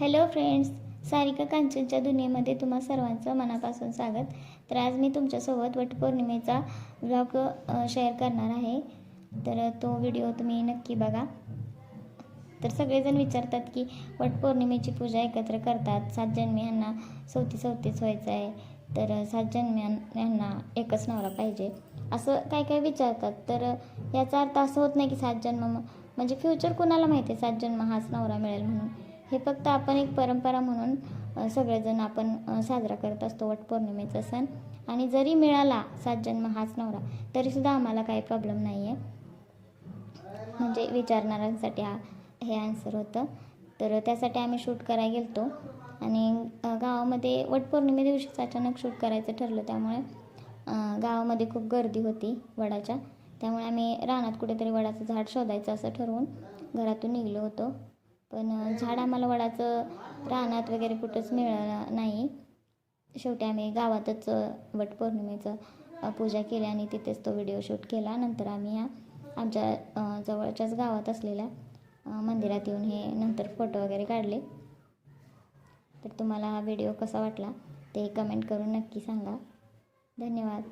Hello friends Sarika कांचनच्या दुनियेमध्ये तुम्हा सर्वांचं मनापासून स्वागत. तर आज मी तुमच्यासोबत वटपौर्णिमेचा ब्लॉग शेअर करणार आहे. तर तो व्हिडिओ तुम्ही नक्की बघा. तर सगळेजण विचारतात की वटपौर्णिमेची पूजा एकत्र करतात. सात जन्मी यांना सवती सवतीच व्हायचं आहे. तर सात जन्मी यांना एकच नवरा पाहिजे. असं काय काय विचारतात. तर याचा अर्थ असं होत नाही की सात जन्म म्हणजे फ्युचर कुणाला माहिती आहे सात जन्म हाच नवरा मिळेल म्हणून? हे फक्त आपण एक परंपरा म्हणून सगळेजण आपण साजरा करत असतो वटपौर्णिमेचा सण. आणि जरी मिळाला सात जन्म हाच नवरा तरीसुद्धा आम्हाला काही प्रॉब्लेम नाही आहे म्हणजे विचारणाऱ्यांसाठी हा हे आन्सर होतं. तर त्यासाठी आम्ही शूट करायला गेलतो. आणि गावामध्ये वटपौर्णिमे दिवशीच अचानक शूट करायचं ठरलं त्यामुळे गावामध्ये खूप गर्दी होती वडाच्या. त्यामुळे आम्ही रानात कुठेतरी वडाचं झाड शोधायचं असं ठरवून घरातून निघलो होतो. पण झाड आम्हाला वडाचं रानात वगैरे कुठंच मिळालं नाही. शेवटी आम्ही गावातच वटपौर्णिमेचं पूजा केली आणि तिथेच तो व्हिडिओ शूट केला. नंतर आम्ही या आमच्या जवळच्याच गावात असलेल्या मंदिरात येऊन हे नंतर फोटो वगैरे काढले. तर तुम्हाला हा व्हिडिओ कसा वाटला ते कमेंट करून नक्की सांगा. धन्यवाद.